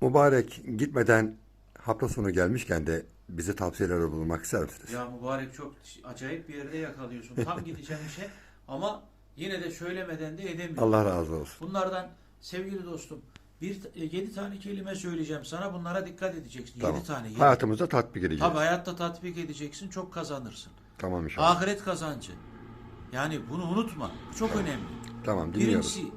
Mübarek gitmeden hafta sonu gelmişken de bize tavsiyelerde bulunmak ister misiniz? Ya mübarek çok acayip bir yerde yakalıyorsun. Tam gideceğim işe ama yine de söylemeden de edemiyorum. Allah razı olsun. Bunlardan sevgili dostum bir e, yedi tane kelime söyleyeceğim sana. Bunlara dikkat edeceksin. Tamam. Yedi tane. Yedi. Hayatımızda tatbik edeceğiz. Tabii hayatta tatbik edeceksin. Çok kazanırsın. Tamam inşallah. Ahiret kazancı. Yani bunu unutma. Bu çok önemli. Tamam dinliyoruz. Birincisi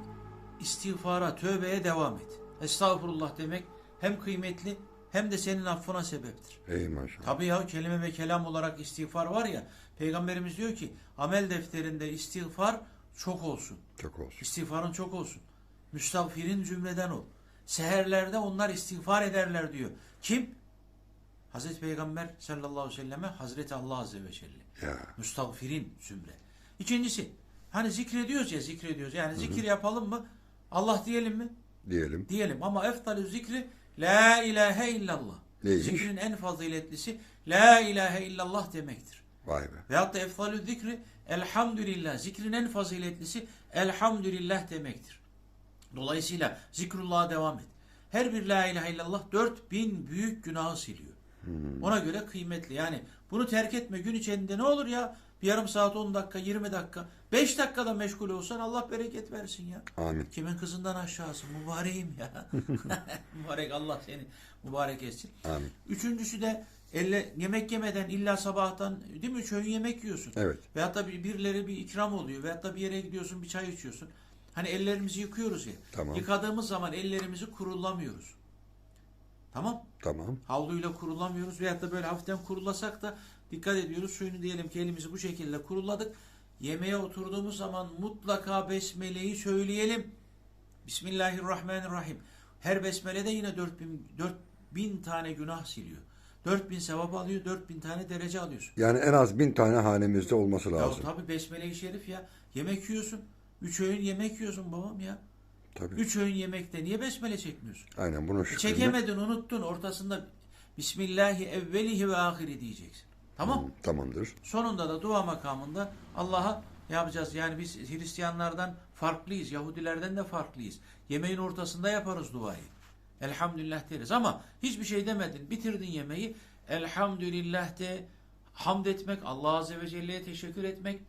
istiğfara, tövbeye devam et. Estağfurullah demek hem kıymetli hem de senin affına sebeptir. Ey maşallah. Tabii ya kelime ve kelam olarak istiğfar var ya Peygamberimiz diyor ki amel defterinde istiğfar çok olsun. Çok olsun. İstiğfarın çok olsun. Müstağfirin cümleden ol. Seherlerde onlar istiğfar ederler diyor. Kim? Hazreti Peygamber sallallahu aleyhi ve selleme Hazreti Allah azze ve celle. Ya Müstağfirin zümre. İkincisi hani zikrediyoruz ya zikrediyoruz. Yani zikir yapalım mı? Allah diyelim mi? Diyelim. Diyelim ama eftalü zikri la ilahe illallah. Neymiş? Zikrin en faziletlisi la ilahe illallah demektir. Vay be. Veyahut da eftalü zikri elhamdülillah. Zikrin en faziletlisi elhamdülillah demektir. Dolayısıyla zikrullah'a devam et. Her bir la ilahe illallah 4000 büyük günahı siliyor. Ona göre kıymetli. Yani bunu terk etme gün içinde ne olur ya? Bir yarım saat 10 dakika 20 dakika 5 dakikada meşgul olsan Allah bereket versin ya. Amin. Kimin kızından aşağısı mübareğim ya. Mübarek Allah seni mübarek etsin. Amin. Üçüncüsü de elle, yemek yemeden illa sabahtan değil mi üç öğün yemek yiyorsun. Evet. Veyahut da bir, birileri bir ikram oluyor. Veyahut da bir yere gidiyorsun bir çay içiyorsun. Hani ellerimizi yıkıyoruz ya. Tamam. Yıkadığımız zaman ellerimizi kurulamıyoruz. Tamam. Tamam. Havluyla kurulamıyoruz. Veyahut da böyle hafiften kurulasak da dikkat ediyoruz. Suyunu diyelim ki elimizi bu şekilde kuruladık. Yemeğe oturduğumuz zaman mutlaka besmeleyi söyleyelim. Bismillahirrahmanirrahim. Her besmele de yine 4000 4000 tane günah siliyor. 4000 sevap alıyor, 4000 tane derece alıyorsun. Yani en az bin tane hanemizde olması Ya lazım. tabii besmele-i şerif ya. Yemek yiyorsun. Üç öğün yemek yiyorsun babam ya. Tabii. Üç öğün yemekte niye besmele çekmiyorsun? Aynen bunun şükrünü. Çekemedin, unuttun. Ortasında Bismillahi evvelihi ve ahiri diyeceksin. Tamam. Tamamdır. Sonunda da dua makamında Allah'a yapacağız. Yani biz Hristiyanlardan farklıyız. Yahudilerden de farklıyız. Yemeğin ortasında yaparız duayı. Elhamdülillah deriz ama hiçbir şey demedin. Bitirdin yemeği. Elhamdülillah de hamd etmek, Allah Azze ve Celle'ye teşekkür etmek.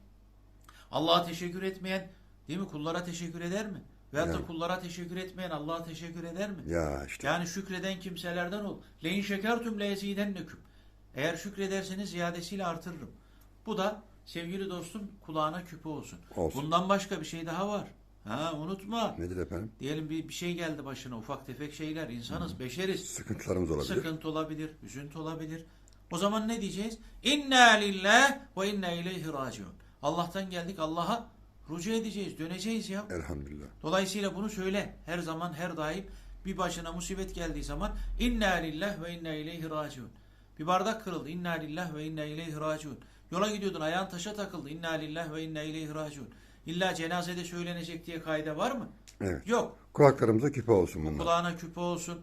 Allah'a teşekkür etmeyen değil mi kullara teşekkür eder mi? Veyahut da Yani. kullara teşekkür etmeyen Allah'a teşekkür eder mi? Ya işte. Yani şükreden kimselerden ol. Leyin şekertüm lezidenneküm. Eğer şükrederseniz ziyadesiyle artırırım. Bu da sevgili dostum kulağına küpe olsun. Olsun. Bundan başka bir şey daha var. Ha unutma. Nedir efendim? Diyelim bir, bir şey geldi başına ufak tefek şeyler. İnsanız, beşeriz. Sıkıntılarımız olabilir. Sıkıntı olabilir, üzüntü olabilir. O zaman ne diyeceğiz? İnna lillah ve inna ileyhi raciun. Allah'tan geldik Allah'a rücu edeceğiz, döneceğiz ya. Elhamdülillah. Dolayısıyla bunu söyle. Her zaman, her daim bir başına musibet geldiği zaman inna lillah ve inna ileyhi raciun. Bir bardak kırıldı. İnna lillah ve inna ileyhi raciun. Yola gidiyordun ayağın taşa takıldı. İnna lillah ve inna ileyhi raciun. İlla cenazede söylenecek diye kaide var mı? Evet. Yok. Kulaklarımıza küpe olsun bunlar. Kulağına küpe olsun.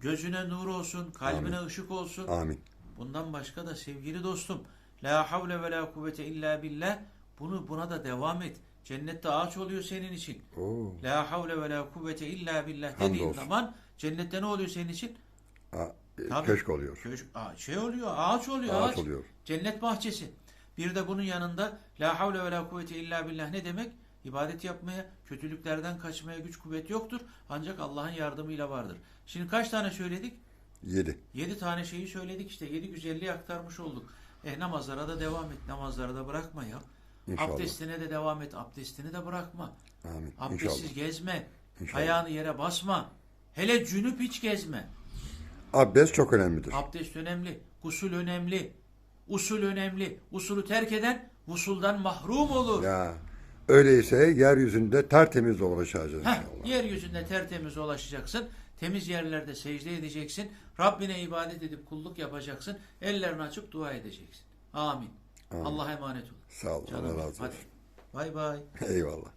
Gözüne nur olsun. Kalbine ışık olsun. Amin. Bundan başka da sevgili dostum. La havle ve la kuvvete illa billah. Bunu buna da devam et. Cennette ağaç oluyor senin için. Oo. La havle ve la kuvvete illa billah dediğin Hamdolsun. zaman cennette ne oluyor senin için? E, Tabii. köşk oluyor. Köş, Aa, şey oluyor, ağaç oluyor. Ağaç Ağaç, oluyor. Cennet bahçesi. Bir de bunun yanında la havle ve la kuvvete illa billah ne demek? İbadet yapmaya, kötülüklerden kaçmaya güç kuvvet yoktur. Ancak Allah'ın yardımıyla vardır. Şimdi kaç tane söyledik? Yedi. Yedi tane şeyi söyledik işte. Yedi güzelliği aktarmış olduk. E namazlara da devam et. Namazlara da bırakma ya. İnşallah. Abdestine de devam et. Abdestini de bırakma. Amin. Abdestsiz İnşallah. gezme. İnşallah. Ayağını yere basma. Hele cünüp hiç gezme. Abdest çok önemlidir. Abdest önemli. Gusül önemli. Usul önemli. Usulü terk eden usuldan mahrum olur. Ya öyleyse yeryüzünde tertemiz dolaşacağız Heh, inşallah. yeryüzünde tertemiz dolaşacaksın. Temiz yerlerde secde edeceksin. Rabbine ibadet edip kulluk yapacaksın. Ellerini açıp dua edeceksin. Amin. Amin. Allah'a emanet ol. Sağ olun. Allah razı Hadi. olsun. Bay bay. Eyvallah.